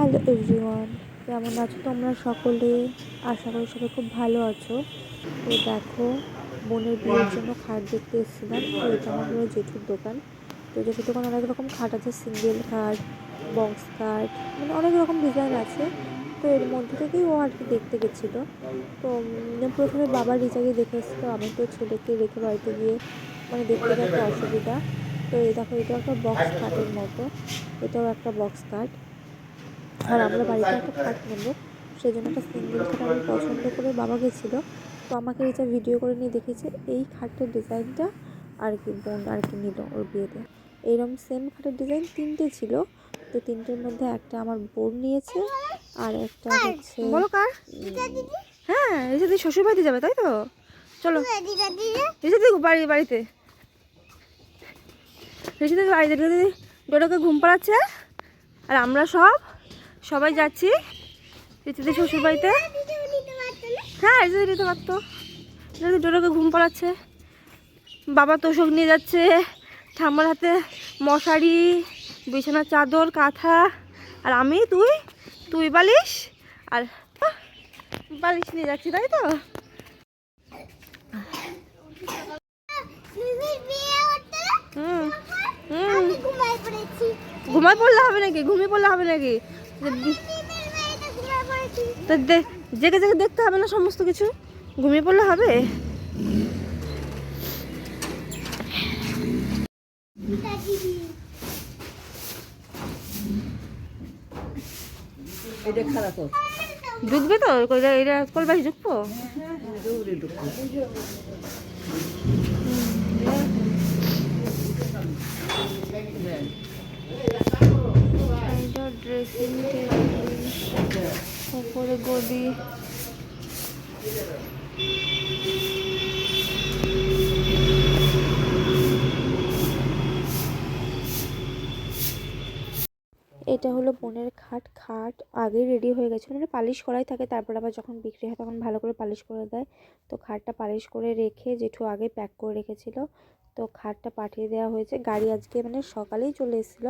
Hello everyone, কেমন আছো তোমরা সকলে? আশা করি সবাই খুব ভালো আছো। তো দেখো, বোনের বিয়ের জন্য খাট দেখতে এসেছিলাম। তো এটা আমার হলো জেঠুর দোকান। তো জেঠুর দোকান অনেক রকম খাট আছে, সিঙ্গেল খাট, বক্স খাট মানে অনেক রকম ডিজাইন আছে। তো এর মধ্যে থেকেই ও আর কি দেখতে গেছিল। তো প্রথমে বাবা রিচাকে দেখে এসেছিল, আমি তো ছেলেকে রেখে বাড়িতে গিয়ে মানে দেখতে একটা অসুবিধা। তো এই দেখো, এটাও একটা বক্স খাটের মতো। এটাও একটা বক্স খাট। আর আমরা বাড়িতে একটা খাট নেব সেই জন্য একটা সিঙ্গেল খাট আমি পছন্দ করে বাবা গেছিল। তো আমাকে এটা ভিডিও করে নিয়ে দেখিয়েছে এই খাটের ডিজাইনটা আর কি বোন আর কি নিল ওর বিয়েতে। এইরকম সেম খাটের ডিজাইন তিনটে ছিল। তো তিনটের মধ্যে একটা আমার বোন নিয়েছে আর একটা হচ্ছে বলো কার? হ্যাঁ রিসা দিদি শ্বশুর বাড়িতে যাবে তাই তো? চলো। রিসা দিদি বাড়ি বাড়িতে। রিসা দিদি বাড়িতে দিদি ডোডোকে ঘুম পাড়াচ্ছে আর আমরা সব সবাই যাচ্ছি। রিসা দিদি শ্বশুর বাড়িতে হ্যাঁ দিদি দিতে পারতো। দিদি ঘুম পাড়াচ্ছে। বাবা তোষক নিয়ে যাচ্ছে। ঠাম্মার হাতে মশারি বিছানার চাদর কাঁথা। আর আমি তুই তুই বালিশ আর বালিশ নিয়ে যাচ্ছি তাই তো? হুম হুম। ঘুমায় পড়লে হবে নাকি? ঘুমিয়ে পড়লে হবে নাকি? তো দে- জেগে জেগে দেখতে হবে না সমস্ত কিছু? ঘুমিয়ে পড়লে হবে? ঢুকবে তো? এটা কলবাসি ঢুকবো ঢুকবো উপরে গদি। এটা হলো বোনের খাট খাট আগেই রেডি হয়ে গেছে। মানে পালিশ করাই থাকে, তারপর আবার যখন বিক্রি হয় তখন ভালো করে পালিশ করে দেয়। তো খাটটা পালিশ করে রেখে জেঠু আগে প্যাক করে রেখেছিল। তো খাটটা পাঠিয়ে দেওয়া হয়েছে। গাড়ি আজকে মানে সকালেই চলে এসেছিল।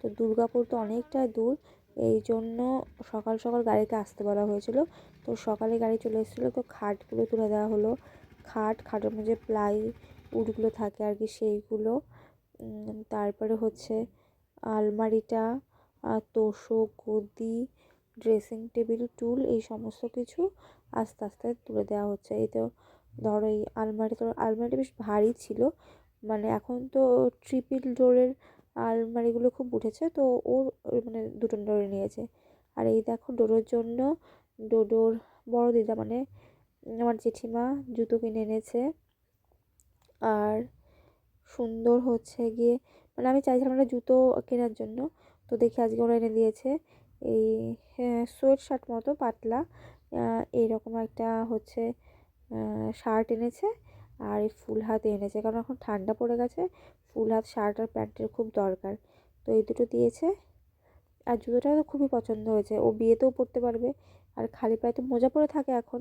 তো দুর্গাপুর তো অনেকটা দূর। এই জন্য সকাল সকাল গাড়িতে আসতে বলা হয়েছিল। তো সকালে গাড়ি চলে এসেছিল, তো খাটগুলো তুলে দেওয়া হলো। খাট, খাটের মধ্যে প্লাই উডগুলো থাকে আর কি, সেইগুলো। তারপরে হচ্ছে আলমারিটা আর তোষক গদি, ড্রেসিং টেবিল, টুল, এই সমস্ত কিছু আস্তে আস্তে তুলে দেওয়া হচ্ছে। এই তো ধরো এই আলমারি তো আলমারিটা বেশ ভারী ছিল। মানে এখন তো ট্রিপল ডোরের আলমারিগুলো খুব উঠেছে। তো ওর মানে দুটো ডোরে নিয়েছে। আর এই দেখো ডোরোর জন্য ডোডোর বড় দিদা মানে আমার জেঠিমা জুতো কিনে এনেছে। আর সুন্দর হচ্ছে গিয়ে মানে আমি চাইছিলাম একটা জুতো কেনার জন্য। তো দেখি আজকে ওরা এনে দিয়েছে। এই সোয়েট শার্ট মতো, পাতলা। এইরকম একটা হচ্ছে শার্ট এনেছে। আর এই ফুল হাত এনেছে। কারণ এখন ঠান্ডা পড়ে গেছে, ফুল হাত, শার্ট আর প্যান্টের খুব দরকার। তো এই দুটো দিয়েছে। আর জুতোটা তো খুবই পছন্দ হয়েছে। ও বিয়েতেও পরতে পারবে। আর খালি পায়ে তো মোজা পরে থাকে এখন।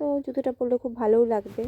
তো জুতোটা পরলে খুব ভালোও লাগবে।